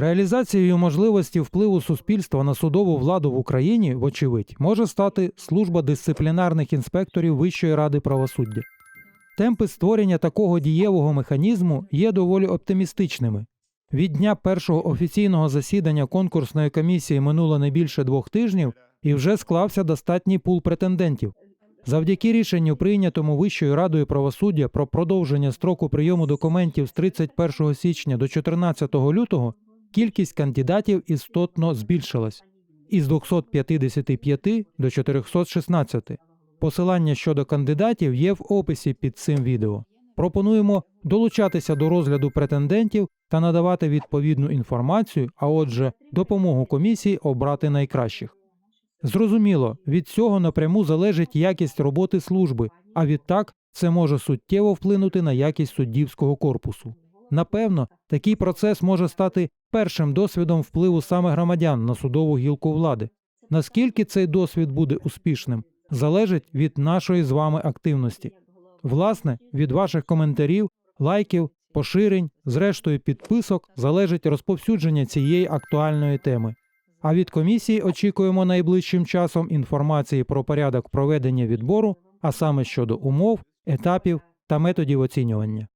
Реалізацією можливості впливу суспільства на судову владу в Україні, вочевидь, може стати служба дисциплінарних інспекторів Вищої ради правосуддя. Темпи створення такого дієвого механізму є доволі оптимістичними. Від дня першого офіційного засідання конкурсної комісії минуло не більше двох тижнів, і вже склався достатній пул претендентів. Завдяки рішенню, прийнятому Вищою радою правосуддя про продовження строку прийому документів з 31 січня до 14 лютого, кількість кандидатів істотно збільшилась із 255 до 416. Посилання щодо кандидатів є в описі під цим відео. Пропонуємо долучатися до розгляду претендентів та надавати відповідну інформацію, а отже, допомогу комісії обрати найкращих. Зрозуміло, від цього напряму залежить якість роботи служби, а відтак це може суттєво вплинути на якість суддівського корпусу. Напевно, такий процес може стати першим досвідом впливу саме громадян на судову гілку влади. Наскільки цей досвід буде успішним, залежить від нашої з вами активності. Власне, від ваших коментарів, лайків, поширень, зрештою підписок залежить розповсюдження цієї актуальної теми. А від комісії очікуємо найближчим часом інформації про порядок проведення відбору, а саме щодо умов, етапів та методів оцінювання.